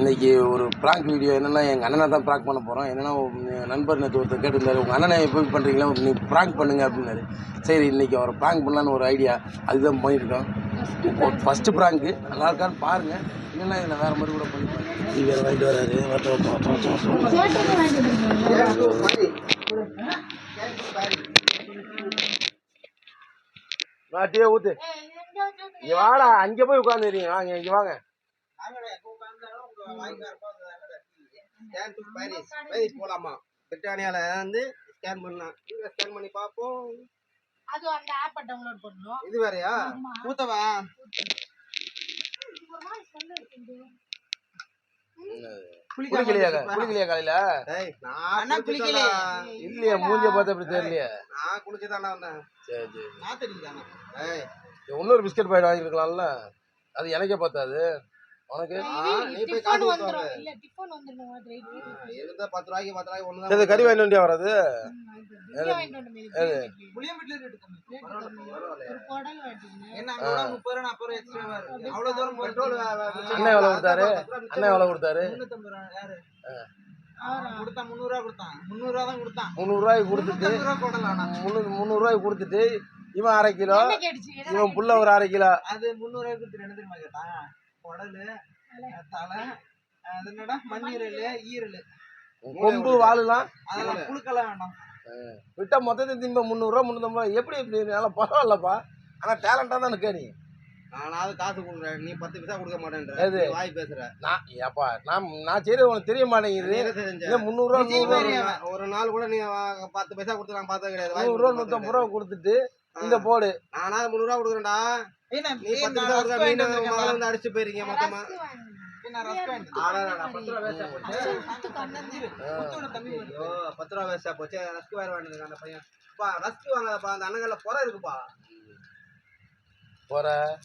இன்னைக்கு ஒரு prank video என்னன்னா எங்கள் அண்ணனை தான் ப்ராங்க் பண்ண போகிறோம் என்னன்னா என் நண்பர் நேற்று ஒருத்தர் கேட்டிருந்தாரு உங்கள் அண்ணனை எப்போ பண்ணுறீங்களா நீ ப்ராங்க் பண்ணுங்க அப்படின்னாரு. சரி இன்னைக்கு அவரை ப்ராங்க் பண்ணலான்னு ஒரு ஐடியா அதுதான் பண்ணியிருக்கோம் ஃபஸ்ட்டு ப்ராங்க்கு நல்லா இருக்கான்னு பாருங்கள் இல்லைன்னா இதில் வேறு மாதிரி கூட இது வேறு வாங்கிட்டு வராரு. டீ ஊற்று இங்கே வாடா அங்கே போய் உட்காந்துருங்க வாங்க இங்கே வாங்க. போலாமா பிரிட்டானியால வந்து ஸ்கேன் பண்ணலாம் இங்க ஸ்கேன் பண்ணி பார்ப்போம் அது அந்த ஆப்பை டவுன்லோட் பண்ணணும் இது வேறயா மூத்தவா குளிக்கலையா குளிக்கலையா காலையில் நான் குளிக்கல இல்லையா மூஞ்சிய பார்த்தா அப்படி தெரியலையே நான் குளிச்சுதானே வந்தேன் சரி சரி நான் இன்னொரு பிஸ்கட் பாக்கெட் வாங்கியிருக்கலாம்ல அது எனக்கே பார்த்தாது உனக்கு கறி வாங்கிட்டு வண்டியா வராது அண்ணன் எவ்வளோ கொடுத்தாரு? அண்ணன் எவ்வளோ கொடுத்தாரு? முந்நூறுரூவாய்க்கு கொடுத்துட்டு முந்நூறுரூவாய்க்கு கொடுத்துட்டு இவன் அரை கிலோ இவன் புள்ள ஒரு அரை கிலோ. அது முந்நூறு ரூபாய் கொடுத்து என்ன தெரியுமா கேட்டான்? குடலு தலை அது என்னடா? மண்ணீரல் ஈரல். கொம்பு வாளுலாம் அதெல்லாம் புழுக்கெல்லாம் வேண்டாம் விட்டா மொத்தத்தை திம்ப முந்நூறுரூவா முந்நூற்றம்பது எப்படி இப்படி நல்லா பரவாயில்லப்பா. ஆனால் டேலண்டாக தான் இருக்கே நீ. நானாவது காசு கொடுக்குறேன். நீ பத்து பைசா கொடுக்க மாட்டேன்ற. வாய் பேசுற. நான் ஏப்பா நான் நான் செய்கிறது உனக்கு தெரிய மாட்டேங்குது. முந்நூறுரூவா. ஒரு நாள் கூட நீ பத்து பைசா கொடுத்து நான் பார்த்தது கிடையாது. நூறுரூவா நூற்றம்பது ரூபா கொடுத்துட்டு இந்த போடு. நானாவது முந்நூறு ரூபா கொடுக்குறேன்டா. நீ பத்து பைசா கொடுக்க மீன் முதல்ல வந்து அடிச்சு போயிருக்கீங்க மொத்தமா. பத்து ரூபா ஆ. போச்சு. ரூபா. ரஸ்க் வேற அந்த பையன். ரஸ்க் வாங்காதப்பா, அந்த அண்ணங்கள்ல புரை இருக்குப்பா.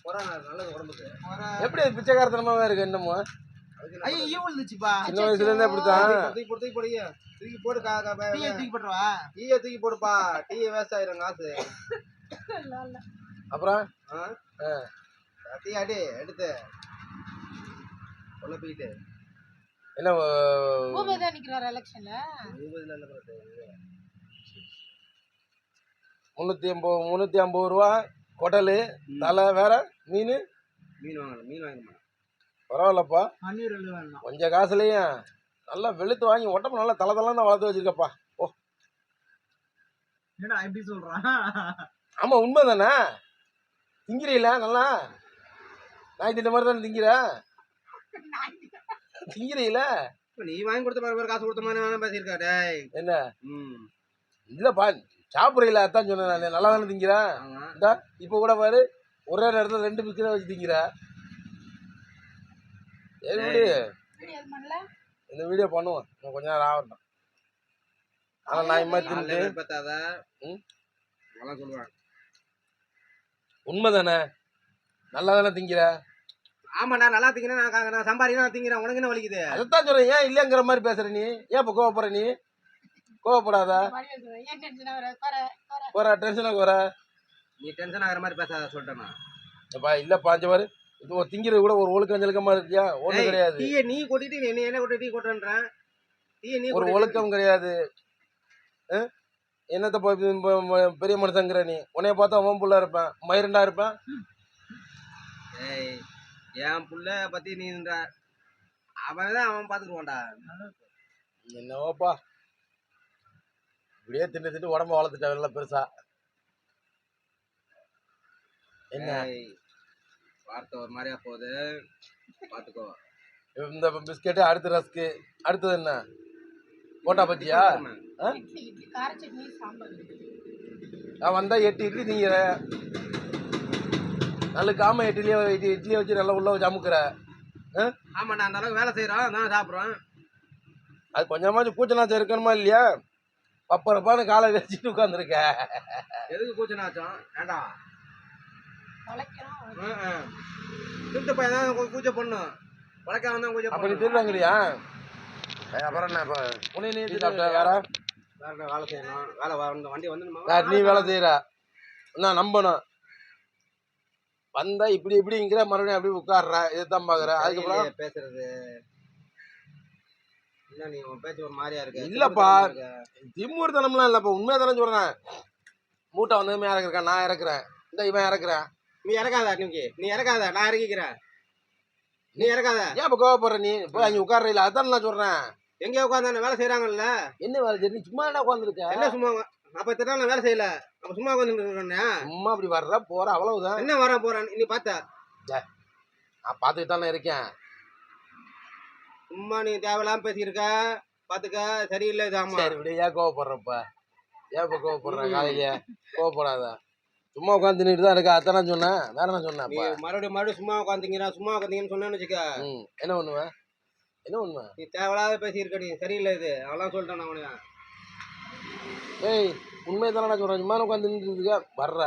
புரை நல்லது உடம்புக்கு. எப்படி பிச்சைக்காரத்தனமாவே இருக்கு என்னமோ? அதுக்கு சின்ன வயசுல இருந்தே இப்படித்தான் தூக்கி போடு, தூக்கி போடுங்க. தூக்கி போடு, கா- கா- பே- டீயை தூக்கி போடுப்பா. டீ வேஸ்ட் ஆயிரும் காசு. அப்புறம்? அடி எடுத்து. உள்ள போயிட்டு. என்ன பூபதி நிக்கிறாரு எலெக்ஷன்ல. முந்நூற்றி ஐம்பது முந்நூற்றி ஐம்பது ரூபா குடல் தலை வேற மீன்? மீன் வாங்கணும் மீன் வாங்க மாட்டேன் பரவாயில்லப்பா. கொஞ்சம் காசுலையும் நல்லா வெளுத்து வாங்கி உடம்பு நல்லா தலை தலை தான் வளர்த்து வச்சிருக்கப்பா. ஓ என்னடா எப்படி சொல்றான்? ஆமாம் உண்மை தானே திங்கிறீல நல்லா? நாய் திட்ட மாதிரி தானே திங்கிற? திங்கிறீல? நீ வாங்கி கொடுத்த மாதிரி காசு கொடுத்த மாதிரி வேணா பேசியிருக்கா டேய். என்ன? ம். இல்லைப்பா சாப்பிட்றீல அதான் சொன்னேன் நான். நல்லா தானே திங்கிறேன் இந்தா இப்போ கூட பாரு ஒரே நேரத்தில் ரெண்டு பிஸ்கட் வச்சு திங்கிற. எப்படி இந்த வீடியோ பண்ணுவோம். இன்னும் கொஞ்ச நேரம் ஆகட்டும். ஆனால் நான் இம்மா பார்த்தாத ம். அதெல்லாம் சொல்லுவேன். உண்மை தானே நல்லா தானே திங்கிற? ஆமாடா நல்லா திங்கிறேன் நான் நான் சம்பாதிக்கிறேன் நான் திங்கிறேன் உனக்கு என்ன வலிக்குது? அதைத்தான் சொல்கிறேன் ஏன் இல்லைங்கிற மாதிரி பேசுற நீ? ஏன் இப்போ கோவப்படுற நீ? கோவப்படாத. குறை டென்ஷனாக குறை நீ டென்ஷன் ஆகிற மாதிரி பேசாத சொல்லிட்டேன் நான் அப்பா இல்லைப்பா அஞ்சு இது ஒரு திங்கிறது கூட ஒரு ஒழுக்கம் ஒழுக்கமா இருக்கியா? ஒன்றும் கிடையாது. டீயை நீ கொட்டிட்டு நீ என்ன கொட்டி டீ கொட்டுன்றேன் டீயை நீ ஒரு ஒழுக்கம் கிடையாது. ஆ? என்னத்த போய் பெரிய மனுஷங்கிற நீ? உன்னைய பார்த்தா அவன் புள்ள இருப்பேன். மயிருண்டா இருப்பேன்? என் புள்ள பத்தி நீ அவன் தான் அவன் பாத்துக்குவான்டா. என்னவோப்பா? இப்படியே தின்னு தின்னு உடம்ப வளர்த்துட்டா பெருசா. என்ன? வார்த்தை ஒரு மாதிரியா போகுது. பாத்துக்கோ. இந்த பிஸ்கெட்டு அடுத்து ரஸ்க்கு. அடுத்தது என்ன? போட்டா பத்தியா? நான் வந்தா எட்டு இட்லி திங்கிற. நல்ல காம இட்லியே இட்லி இட்லியை வச்சு நல்லா உள்ள வச்சு அமுக்குற ஆ? ஆமாண்டா அந்த அளவுக்கு வேலை செய்யறோம் நான் சாப்பிடுறோம் அது கொஞ்சமாச்சும் கூச்சனாச்சும் இருக்கணுமா இல்லையா? பப்பரப்பான்னு காலை வச்சுட்டு உட்காந்துருக்க எதுக்கு கூச்சனாச்சும் ஏண்டா திருட்டு பையன் தான் கொஞ்சம் கூச்ச பண்ணும் உழைக்காம தான் கூச்ச அப்ப நீ பண்ணும் திருவாங்கறியா அப்புறம் என்ன இப்போ? உன்னை நீ சாப்பிட்ட? வேற? வேற? என்ன வேலை செய்யணும்? வேலை வந்து வண்டி வேற நீ வேலை செய்யற? நான் நம்பணும்? வந்தா இப்படி இப்படிங்கிற மறுபடியும் அப்படி உட்கார்ற இதைத்தான் பாக்குற. அதுக்கப்புறம் பேசுறது. என்ன நீ பேச்சு ஒரு மாதிரியா இருக்கு. இல்லப்பா. திமுர்த்தனம்லாம் இல்லப்பா. உண்மையா தானே சொல்றேன். மூட்டை வந்ததுமே இறக்குறேன் நான் இறக்குறேன். இந்த இவன் இறக்குறேன். நீ இறக்காத நீங்க நீ இறக்காத நான் இறக்கிக்கிறேன் நீ இறக்காத. ஏன் இப்ப கோவப்படுற நீ? போய் அங்க உட்கார்ற இல்ல. அதான் நான் சொல்றேன். எங்க உட்காந்து வேலை செய்யறாங்கல்ல என்ன வேலை நீ சும்மா என்ன உட்காந்துருக்க என்ன சும்மா அப்ப நான் வேலை செய்யல. அப்ப சும்மா உட்காந்து சும்மா அப்படி வர்ற போற அவ்வளவுதான். என்ன வர போறான் நீ பார்த்த நான் பார்த்துட்டு தானே இருக்கேன். சும்மா நீ தேவையில்லாம பேசியிருக்க பாத்துக்க. சரியில்லை இது ஆமா சரி விடு ஏன் கோவப்படுறப்ப? ஏன் இப்ப கோவப்படுற? காலையில கோவப்படாத. சும்மா உட்காந்து தின்னுட்டு தான் இருக்க. அதான் நான் சொன்னேன். வேற என்ன சொன்னேன் மறுபடியும் மறுபடியும் சும்மா உட்காந்துங்கிறா சும்மா உட்காந்தீங்கன்னு சொன்னேன்னு வச்சுக்க. என்ன பண்ணுவேன் என்ன பண்ணுவேன் நீ தேவையில்லாத பேசியிருக்க நீ சரியில்லை இது. அவெல்லாம் சொல்லிட்டேன் நான் அவனுக்கு ஏய் உண்மையை தானே நான் சொல்றேன். சும்மா உட்காந்து நின்றுருக்க வர்ற.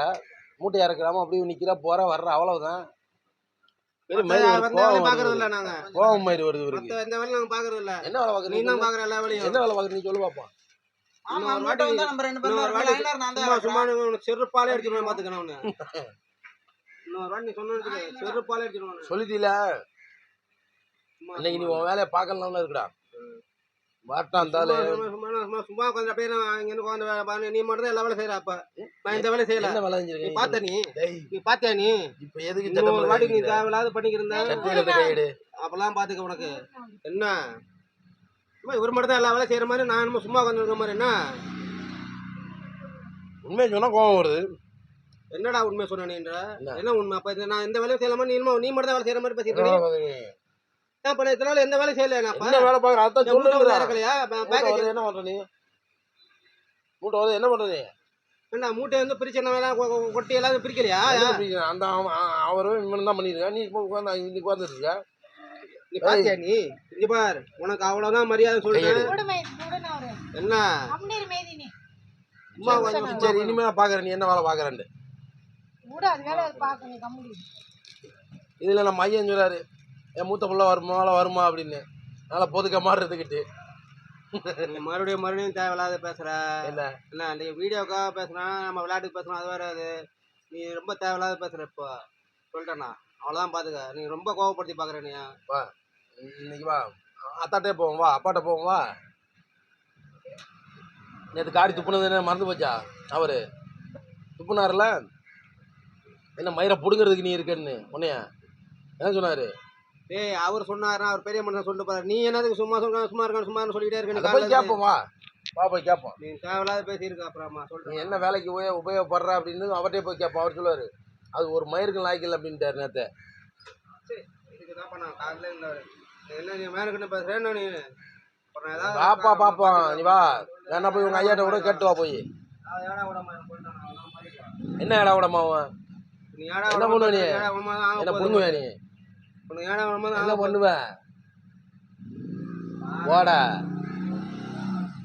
மூட்டை இறக்குறாம அப்படியே நிக்கிறா போற வர்ற அவ்வளவுதான். கோவம் வேலையும் பாக்குறது வருது இவருக்கு. மத்த எந்த வேலையும் நாங்க பாக்குறது இல்ல என்ன வேலை நீ பாக்குறீங்க தான் பாக்குற எல்லா வேலையும். என்ன வேலை பாக்குறீங்க சொல்லு. நீ உனக்கு செருப்பாலே அடிச்சிருவேன் பாத்துக்கணும் அவனு. இன்னொரு வாட்டி நீ சொன்னு செருப்பாலே அடிச்சிருவானு சொல்லிட்டீல? சும்மா இன்னைக்கு நீ உன் வேலையை பார்க்கலாம்னு இருக்குடா. வரட்டான் இருந்தாலும் சும்மா உட்காந்து அப்படியே நான் இங்க உட்காந்து வேலை. நீ மட்டும் தான் எல்லா வேலையும் செய்யற அப்ப. நான் இந்த வேலையும் செய்யல. என்ன வேலை நீ செஞ்சிருக்கீங்க பார்த்த நீ? நீ பாத்தியா நீ? இப்ப எதுக்கு வாட்டி நீ தேவையில்லாத கையெடு அப்பெல்லாம் பாத்துக்க உனக்கு. என்ன? சும்மா இவர் மட்டும் தான் எல்லா வேலையும் செய்யற மாதிரி நான் சும்மா உட்காந்து மாதிரி என்ன? உண்மையை சொன்னா கோவம் வருது. என்னடா உண்மை சொன்ன நீன்ற? என்ன? என்ன உண்மை? அப்ப இந்த நான் இந்த வேலையும் செய்யலாமா? நீ நீ மட்டும் தான் வேலை செய்யற மாதிரி பேசிட்டு வேலை நான் இத்தனை நாள் எந்த வேலையும் செய்யல நான் என்ன வேலை பாக்குற அதான் சொல்லுங்க இருக்கலையா? என்ன பண்ற நீ? மூட்டை வருது என்ன பண்ற நீ? என்ன மூட்டை வந்து பிரிச்சு என்ன வேலை கொட்டி எல்லாம் பிரிக்கலையா? அந்த அவரும் இவனும் தான் பண்ணிருக்கா நீ இப்போ உட்காந்து இன்னைக்கு உட்காந்துட்டு இருக்க நீ பாத்தியா நீ? இங்க பார். உனக்கு அவ்வளவுதான் மரியாதை ஒரு என்ன? சரி இனிமே நான் பாக்குறேன். நீ என்ன வேலை வேலை கம்பெனி. இதுல நம்ம ஐயன் சொல்றாரு. என் மூத்த பிள்ளை வருமா வருமா அப்படின்னு. நல்லா பொதுக்க மாதிரி இருந்துக்கிட்டு மறுபடியும் மறுபடியும் தேவையில்லாத பேசுற. என்ன? என்ன நீ வீடியோக்காக பேசுறான் நம்ம விளையாட்டுக்கு பேசுறோம் அது வேற அது. நீ ரொம்ப தேவையில்லாத பேசுற இப்போ. சொல்லிட்டேண்ணா அவ்வளோதான் பாத்துக்க. நீ ரொம்ப கோவப்படுத்தி பாக்குற நீ. வா. இன்னைக்கு வா. அத்தாட்டே போவோம் வா. அப்பாட்ட போவோம் வா. நேற்று காடி துப்புனது என்ன மறந்து போச்சா? அவரு. துப்புனார்ல? என்ன மயிரை பிடுங்கிறதுக்கு நீ இருக்கன்னு உன்னைய. என்ன சொன்னாரு? டேய் அவர் சொன்னாருன்னா அவர் பெரிய மனுஷன் சொல்லிட்டு போறாரு. நீ என்னதுக்கு சும்மா சொல்ற சும்மா இருக்கான்னு சும்மா சொல்லிட்டே இருக்க போய் கேட்போம் வா. வா போய் கேட்போம் நீ தேவையில்லாத பேசியிருக்க அப்புறமா சொல்றேன் என்ன வேலைக்கு உபயோ உபயோகப்படுற அப்படின்னு அவர்கிட்டயே போய் கேட்போம் அவர் சொல்லுவாரு. அது ஒரு மயிருக்கு லாய்க்கல அப்படின்ட்டாரு நேற்று பாப்பா பாப்போம் நீ வா. வேணா போய் உங்க ஐயாட்ட கூட கேட்டு வா போய். என்ன ஏடா ஆக என்ன போகுது. பண்ணுவ நீ? உனக்கு ஏடா விடாம தான் என்ன ஆக போகுது. பண்ணுவ போடா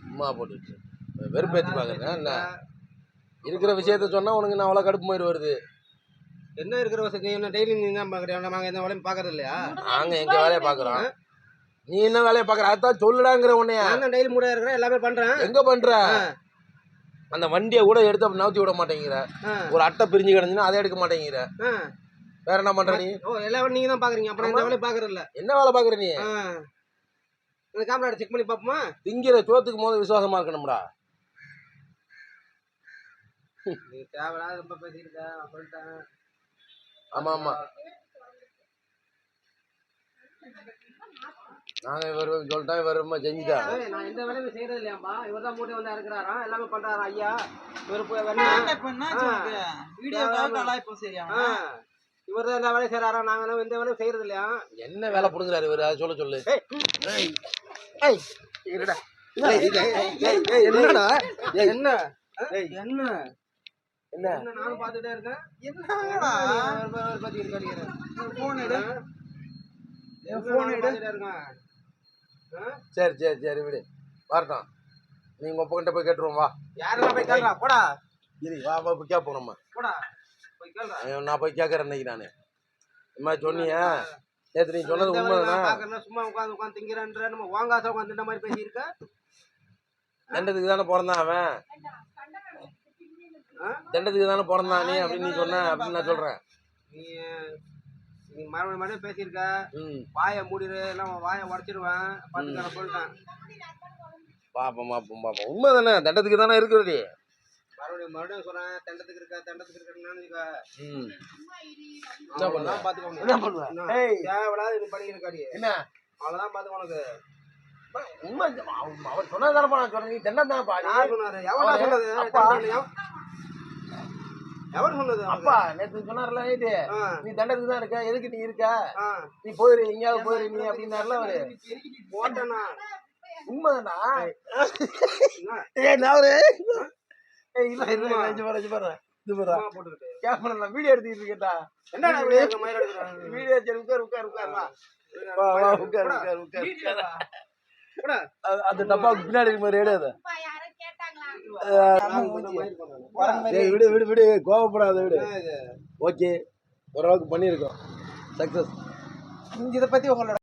அம்மா போட்டுட்டு வெறுப்பேத்தி பாக்குறேன் என்ன? இருக்கிற விஷயத்த சொன்னா உனக்கு நான் அவ்வளோ கடுப்பு மாதிரி வருது. என்ன இருக்கிற வசதி நீ என்ன டெய்லி நீ தான் பாக்குறியா நாங்க எந்த வேலையும் பாக்குறது இல்லையா? நாங்க எங்க வேலையை பாக்குறோம் நீ என்ன வேலையை பாக்குற அதான் சொல்லுடாங்கிற உன்னைய. நான் டெய்லி மூட இருக்கிறேன் எல்லாமே பண்றேன். எங்க பண்ற? ஆ, அந்த வண்டியை கூட எடுத்து அப்படி நவுத்தி விட மாட்டேங்கிற. ஒரு அட்டை பிரிஞ்சு கிடந்துச்சுன்னா அதை எடுக்க மாட்டேங்கிற. வேற என்ன பண்ற நீ? ஓ எல்லா வேலையும் நீங்க தான் பாக்குறீங்க. அப்புறம் இந்த வேலையும் பாக்குறது இல்ல என்ன வேலை பாக்குற நீ. இந்த கேமரா செக் பண்ணி பாப்போமா திங்கிற சோத்துக்கு போது விசுவாசமா இருக்கணும்டா. நீ தேவையில்லாத ரொம்ப பேசியிருக்க நான் சொல்லிட்டேன். ஆமா ஆமா. நாங்க இவர் சொல்லிட்டா இவர் ரொம்ப செஞ்சுட்டா. நான் எந்த வேலையும் செய்யறது இல்லையாம்பா இவர் தான் மூட்டை வந்து இறக்குறாரா எல்லாமே பண்றாரா ஐயா? இவர் போய் உனக்கு வீடியோக்காக கலாய்ப்போம் சரியா இவர் தான் எல்லா வேலையும் செய்யறாரா நாங்க எல்லாம் எந்த வேலையும் செய்யறது இல்லையா என்ன வேலை புடுங்குறாரு இவர் அதை சொல்ல சொல்லு இருடா என்னடா என்ன என்ன என்ன என்ன நானும் பாத்துட்டே இருக்கேன் என்னடா போன் எடு போன்? சரி சரி சரி விடு வரட்டும் நீங்க உங்க கிட்ட போய் கேட்டுருவோம் வா யாரெல்லாம் போய் கேள்றா போடா இரு வா வா போய் கேட்போம் நம்ம போடா நான். போய் கேட்கறேன் இன்னைக்கு நான். இந்த மாதிரி சொன்னீங்க நேற்று நீ சொன்னது இந்த உண்மைதானே? சும்மா உட்காந்து உட்காந்து திங்கிறன்ற நம்ம வாங்காச உட்காந்து தின்ன மாதிரி பேசியிருக்க? தண்டத்துக்கு தானே பிறந்தான் அவன்? தண்டத்துக்கு தானே பிறந்தான் நீ அப்படின்னு நீ சொன்ன அப்படின்னு நான் சொல்றேன். நீ நீ மறுபடியும் மறுபடியும் பேசியிருக்க. வாயை மூடிடு எல்லாம் வாயை உடச்சிடுவேன் பார்த்துக்க நான் சொல்லிட்டேன் பாப்போம் பாப்போம் பாப்போம். உண்மை தானே தண்டத்துக்கு தானே இருக்கிறது. மறுபடியும் மறுபடியும் சொல்றேன் தண்டத்துக்கு இருக்க தண்டத்துக்கு பண்ணலாம் பாத்துக்கோங்க என்ன பண்ணுவ? ஏய். தேவையில்லாத இது பண்ணியிருக்காடி என்ன? அவ்வளவுதான் பாத்துக்க உனக்கு. உண்மை அவ- அவர் சொன்னதானப்பா நான் சொன்னேன் நீ தண்டம் தானப்பா யார் சொன்னாரு? அவரு, சொன்னது? எவன்? எவன் சொன்னது? அப்பா நேத்து சொன்னார்ல நைட்டு நீ தண்டத்துக்கு தான் இருக்க எதுக்கு நீ இருக்க. நீ போயிரு எங்கேயாவது போயிரு நீ அப்படின்னாருல அவரு. போட்டேனா? உண்மைதானா? இல்ல இல்ல இங்க பாரு பாரு. இது பாரு. கேமரா வீடியோ எடுத்துக்கிட்டு இருக்கேன்டா எடுக்குறாங்க? வீடியோ சரி உட்கார் உட்கார் உட்கார் வா. வா வா உட்கார் உட்கார் உட்கார். வீடியோவா? போடா. அது- அந்த டப்பா பின்னாடி இருக்கு மாதிரி எடு அதை. அப்பா யாரும் கேட்டாங்களா? நான் கொஞ்சம் மயிர் போடுறேன். ஏய் விடு விடு விடு கோவப்படாத விடு. என்ன இது? ஓகே. ஓரளவுக்கு பண்ணியிருக்கோம். சக்ஸஸ் இதை பத்தி உங்களோட